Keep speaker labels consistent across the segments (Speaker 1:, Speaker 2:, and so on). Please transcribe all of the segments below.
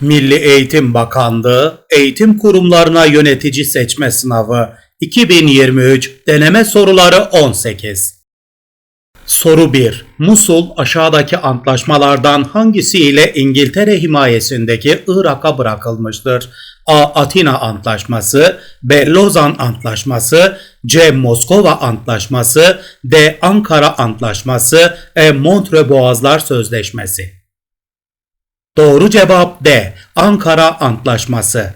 Speaker 1: Milli Eğitim Bakanlığı Eğitim Kurumlarına Yönetici Seçme Sınavı 2023 Deneme Soruları 18 Soru 1. Musul aşağıdaki antlaşmalardan hangisiyle İngiltere himayesindeki Irak'a bırakılmıştır? A. Atina Antlaşması B. Lozan Antlaşması C. Moskova Antlaşması D. Ankara Antlaşması E. Montreux Boğazlar Sözleşmesi Doğru cevap D. Ankara Antlaşması.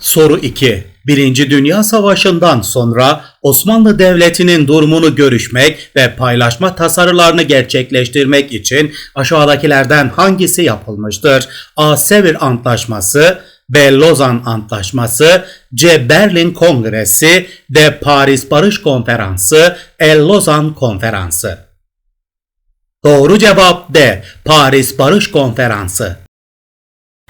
Speaker 1: Soru 2. Birinci Dünya Savaşı'ndan sonra Osmanlı Devleti'nin durumunu görüşmek ve paylaşma tasarılarını gerçekleştirmek için aşağıdakilerden hangisi yapılmıştır? A. Sevr Antlaşması B. Lozan Antlaşması C. Berlin Kongresi D. Paris Barış Konferansı E. Lozan Konferansı Doğru cevap D. Paris Barış Konferansı.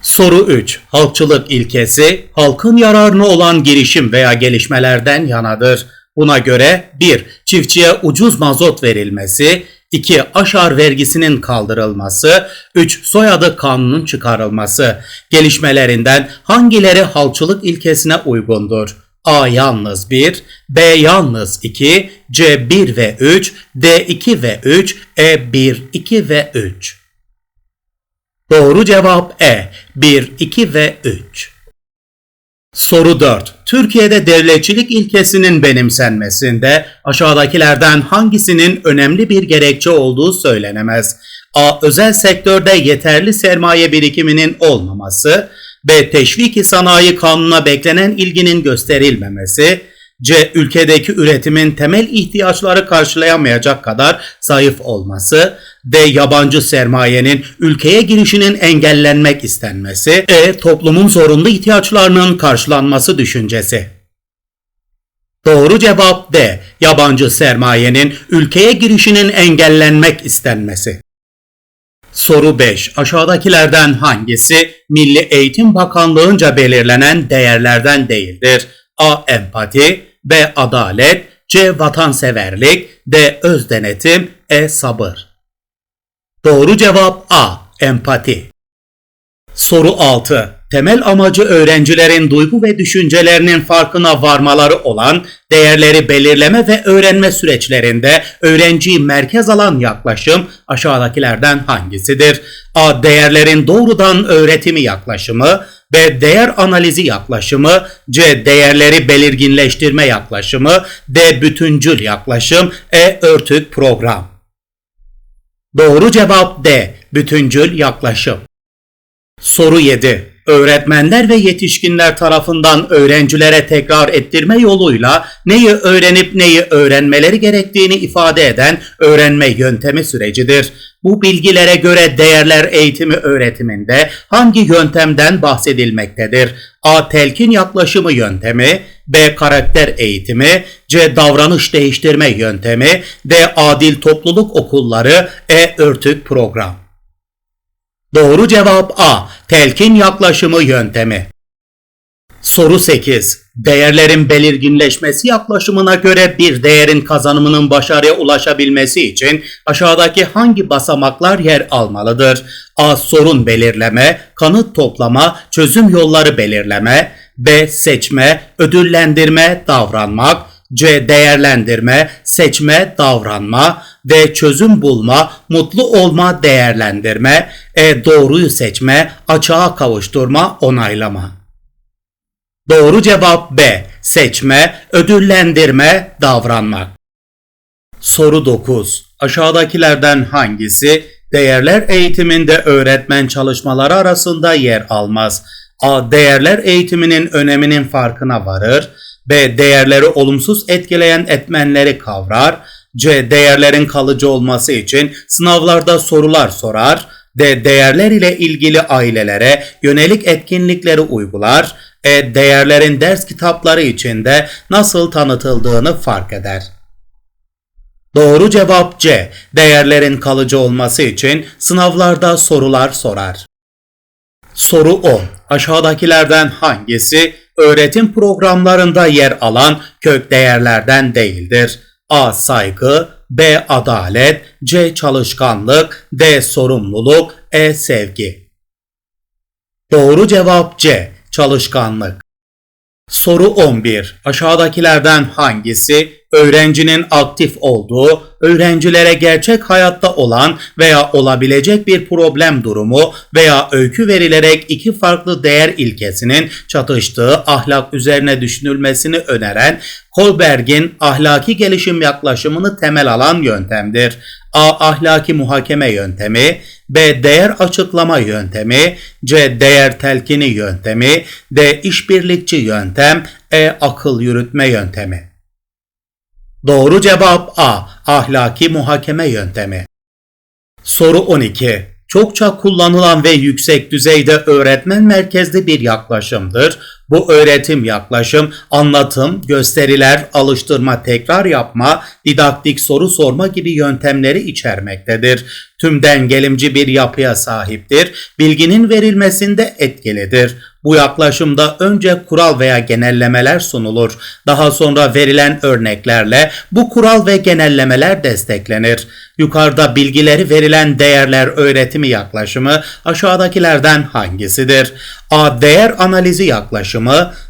Speaker 1: Soru 3. Halkçılık ilkesi halkın yararına olan girişim veya gelişmelerden yanadır. Buna göre 1. Çiftçiye ucuz mazot verilmesi 2. Aşar vergisinin kaldırılması 3. Soyadı kanunun çıkarılması Gelişmelerinden hangileri halkçılık ilkesine uygundur? A yalnız 1, B yalnız 2, C 1 ve 3, D 2 ve 3, E 1, 2 ve 3. Doğru cevap E 1, 2 ve 3. Soru 4. Türkiye'de devletçilik ilkesinin benimsenmesinde aşağıdakilerden hangisinin önemli bir gerekçe olduğu söylenemez? A. Özel sektörde yeterli sermaye birikiminin olmaması. B. Teşviki sanayi kanununa beklenen ilginin gösterilmemesi. C. Ülkedeki üretimin temel ihtiyaçları karşılayamayacak kadar zayıf olması. D. Yabancı sermayenin ülkeye girişinin engellenmek istenmesi. E. Toplumun zorunlu ihtiyaçlarının karşılanması düşüncesi. Doğru cevap D. Yabancı sermayenin ülkeye girişinin engellenmek istenmesi. Soru 5. Aşağıdakilerden hangisi Milli Eğitim Bakanlığı'nca belirlenen değerlerden değildir? A. Empati B. Adalet C. Vatanseverlik D. Özdenetim E. Sabır Doğru cevap A. Empati Soru 6. Temel amacı öğrencilerin duygu ve düşüncelerinin farkına varmaları olan değerleri belirleme ve öğrenme süreçlerinde öğrenciyi merkez alan yaklaşım aşağıdakilerden hangisidir? A. Değerlerin doğrudan öğretimi yaklaşımı B. Değer analizi yaklaşımı C. Değerleri belirginleştirme yaklaşımı D. Bütüncül yaklaşım E. Örtük program Doğru cevap D. Bütüncül yaklaşım Soru 7. Öğretmenler ve yetişkinler tarafından öğrencilere tekrar ettirme yoluyla neyi öğrenip neyi öğrenmeleri gerektiğini ifade eden öğrenme yöntemi sürecidir. Bu bilgilere göre değerler eğitimi öğretiminde hangi yöntemden bahsedilmektedir? A. Telkin yaklaşımı yöntemi B. Karakter eğitimi C. Davranış değiştirme yöntemi D. Adil topluluk okulları E. Örtük program Doğru cevap A. Telkin yaklaşımı yöntemi. Soru 8. Değerlerin belirginleşmesi yaklaşımına göre bir değerin kazanımının başarıya ulaşabilmesi için aşağıdaki hangi basamaklar yer almalıdır? A. Sorun belirleme, kanıt toplama, çözüm yolları belirleme, B. Seçme, ödüllendirme, davranmak, C. Değerlendirme, seçme, davranma. D. Çözüm bulma, mutlu olma, değerlendirme. E. Doğruyu seçme, açığa kavuşturma, onaylama. Doğru cevap B. Seçme, ödüllendirme, davranmak. Soru 9. Aşağıdakilerden hangisi değerler eğitiminde öğretmen çalışmaları arasında yer almaz? A. Değerler eğitiminin öneminin farkına varır. B. Değerleri olumsuz etkileyen etmenleri kavrar. C. Değerlerin kalıcı olması için sınavlarda sorular sorar. D. Değerler ile ilgili ailelere yönelik etkinlikleri uygular. E. Değerlerin ders kitapları içinde nasıl tanıtıldığını fark eder. Doğru cevap C. Değerlerin kalıcı olması için sınavlarda sorular sorar. Soru 10. Aşağıdakilerden hangisi öğretim programlarında yer alan kök değerlerden değildir? A. Saygı B. Adalet C. Çalışkanlık D. Sorumluluk E. Sevgi Doğru cevap C. Çalışkanlık. Soru 11. Aşağıdakilerden hangisi öğrencinin aktif olduğu, öğrencilere gerçek hayatta olan veya olabilecek bir problem durumu veya öykü verilerek iki farklı değer ilkesinin çatıştığı ahlak üzerine düşünülmesini öneren Kohlberg'in ahlaki gelişim yaklaşımını temel alan yöntemdir. A. Ahlaki muhakeme yöntemi B. Değer açıklama yöntemi C. Değer telkini yöntemi D. işbirlikçi yöntem E. Akıl yürütme yöntemi Doğru cevap A. Ahlaki muhakeme yöntemi. Soru 12. Çokça kullanılan ve yüksek düzeyde öğretmen merkezli bir yaklaşımdır. Bu öğretim yaklaşım, anlatım, gösteriler, alıştırma, tekrar yapma, didaktik soru sorma gibi yöntemleri içermektedir. Tümden gelimci bir yapıya sahiptir. Bilginin verilmesinde etkilidir. Bu yaklaşımda önce kural veya genellemeler sunulur. Daha sonra verilen örneklerle bu kural ve genellemeler desteklenir. Yukarıda bilgileri verilen değerler öğretimi yaklaşımı aşağıdakilerden hangisidir? A. Değer analizi yaklaşımı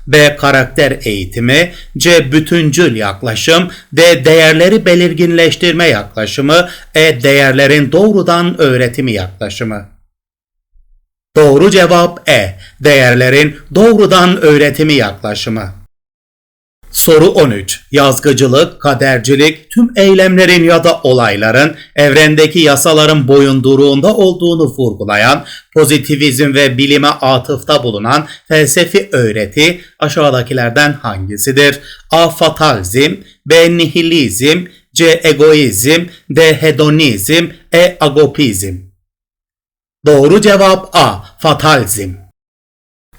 Speaker 1: B. Karakter eğitimi C. Bütüncül yaklaşım D. Değerleri belirginleştirme yaklaşımı E. Değerlerin doğrudan öğretimi yaklaşımı Doğru cevap E. Değerlerin doğrudan öğretimi yaklaşımı. Soru 13. Yazgıcılık, kadercilik, tüm eylemlerin ya da olayların evrendeki yasaların boyunduruğunda olduğunu vurgulayan, pozitivizm ve bilime atıfta bulunan felsefi öğreti aşağıdakilerden hangisidir? A. Fatalizm B. Nihilizm C. Egoizm D. Hedonizm E. Agopizm Doğru cevap A. Fatalizm.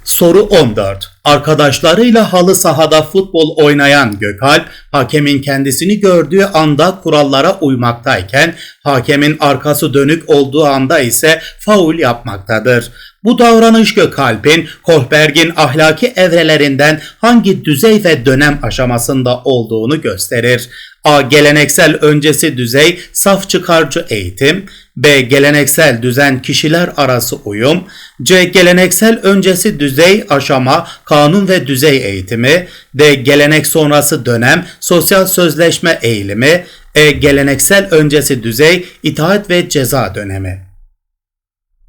Speaker 1: Soru 14. Arkadaşlarıyla halı sahada futbol oynayan Gökalp, hakemin kendisini gördüğü anda kurallara uymaktayken, hakemin arkası dönük olduğu anda ise faul yapmaktadır. Bu davranış Gökalp'in Kohlberg'in ahlaki evrelerinden hangi düzey ve dönem aşamasında olduğunu gösterir. A. Geleneksel öncesi düzey saf çıkarcı eğitim. B. Geleneksel düzen kişiler arası uyum. C. Geleneksel öncesi düzey aşama kanun ve düzey eğitimi. D. Gelenek sonrası dönem sosyal sözleşme eğilimi. E. Geleneksel öncesi düzey itaat ve ceza dönemi.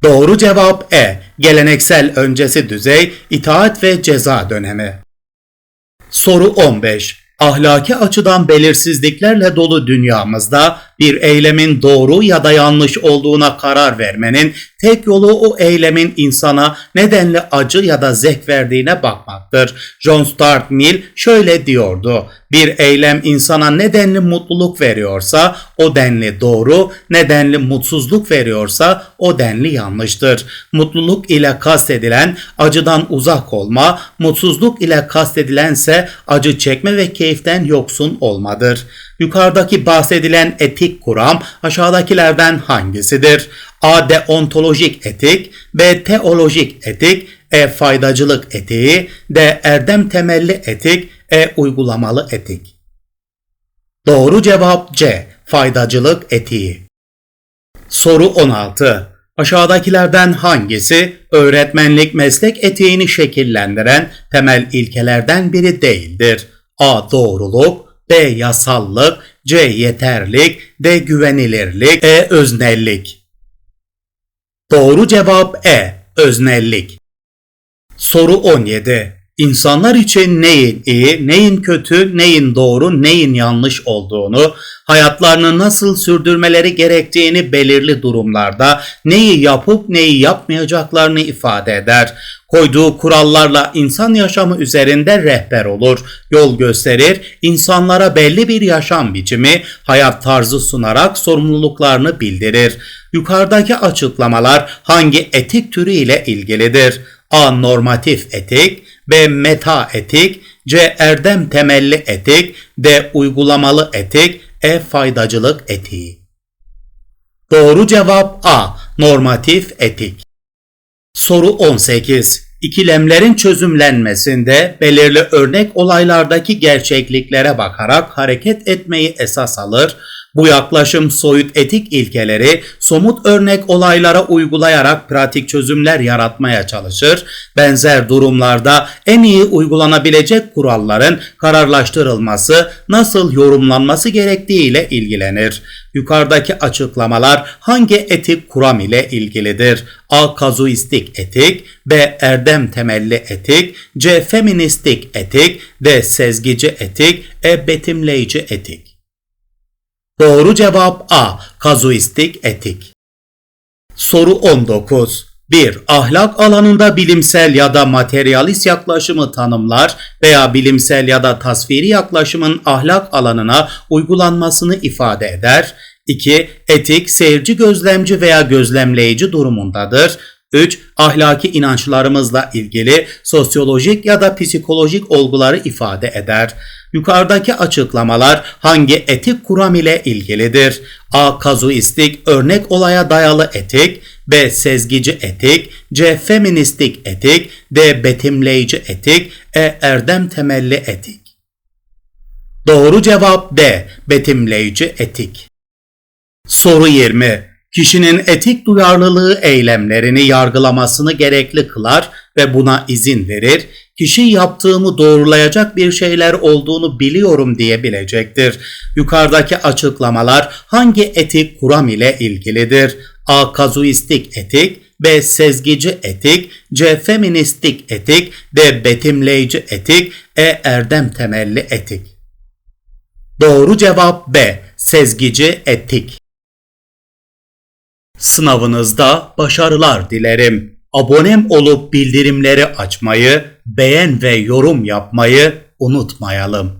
Speaker 1: Doğru cevap E. Geleneksel öncesi düzey itaat ve ceza dönemi. Soru 15. Ahlaki açıdan belirsizliklerle dolu dünyamızda bir eylemin doğru ya da yanlış olduğuna karar vermenin tek yolu o eylemin insana nedenli acı ya da zevk verdiğine bakmaktır. John Stuart Mill şöyle diyordu. Bir eylem insana nedenli mutluluk veriyorsa o denli doğru, nedenli mutsuzluk veriyorsa o denli yanlıştır. Mutluluk ile kastedilen acıdan uzak olma, mutsuzluk ile kastedilense acı çekme ve keyiften yoksun olmadır. Yukarıdaki bahsedilen etik kuram aşağıdakilerden hangisidir? A. Deontolojik etik B. Teolojik etik E. Faydacılık etiği D. Erdem temelli etik E. Uygulamalı etik Doğru cevap C. Faydacılık etiği Soru 16. Aşağıdakilerden hangisi öğretmenlik meslek etiğini şekillendiren temel ilkelerden biri değildir? A. Doğruluk B. Yasallık C. Yeterlik D. Güvenilirlik E. Öznellik Doğru cevap E. Öznellik Soru 17. İnsanlar için neyin iyi, neyin kötü, neyin doğru, neyin yanlış olduğunu, hayatlarını nasıl sürdürmeleri gerektiğini belirli durumlarda neyi yapıp neyi yapmayacaklarını ifade eder. Koyduğu kurallarla insan yaşamı üzerinde rehber olur, yol gösterir, insanlara belli bir yaşam biçimi, hayat tarzı sunarak sorumluluklarını bildirir. Yukarıdaki açıklamalar hangi etik türü ile ilgilidir? A. Normatif etik B. Meta etik C. Erdem temelli etik D. Uygulamalı etik E. Faydacılık etiği Doğru cevap A. Normatif etik Soru 18. İkilemlerin çözümlenmesinde belirli örnek olaylardaki gerçekliklere bakarak hareket etmeyi esas alır. Bu yaklaşım soyut etik ilkeleri somut örnek olaylara uygulayarak pratik çözümler yaratmaya çalışır. Benzer durumlarda en iyi uygulanabilecek kuralların kararlaştırılması, nasıl yorumlanması gerektiği ile ilgilenir. Yukarıdaki açıklamalar hangi etik kuram ile ilgilidir? A. Kazuistik etik B. Erdem temelli etik C. Feministik etik D. Sezgici etik E. Betimleyici etik Doğru cevap A. Kazuistik etik. Soru 19. 1. Ahlak alanında bilimsel ya da materyalist yaklaşımı tanımlar veya bilimsel ya da tasviri yaklaşımın ahlak alanına uygulanmasını ifade eder. 2. Etik, seyirci gözlemci veya gözlemleyici durumundadır. 3. Ahlaki inançlarımızla ilgili sosyolojik ya da psikolojik olguları ifade eder. Yukarıdaki açıklamalar hangi etik kuram ile ilgilidir? A. Kazuistik örnek olaya dayalı etik B. Sezgici etik C. Feministik etik D. Betimleyici etik E. Erdem temelli etik Doğru cevap B. Betimleyici etik Soru 20. Kişinin etik duyarlılığı eylemlerini yargılamasını gerekli kılar ve buna izin verir. Kişi yaptığımı doğrulayacak bir şeyler olduğunu biliyorum diyebilecektir. Yukarıdaki açıklamalar hangi etik kuram ile ilgilidir? A. Kazuistik etik B. Sezgici etik C. Feministik etik D. Betimleyici etik E. Erdem temelli etik Doğru cevap B. Sezgici etik Sınavınızda başarılar dilerim. Abonem olup bildirimleri açmayı, beğen ve yorum yapmayı unutmayalım.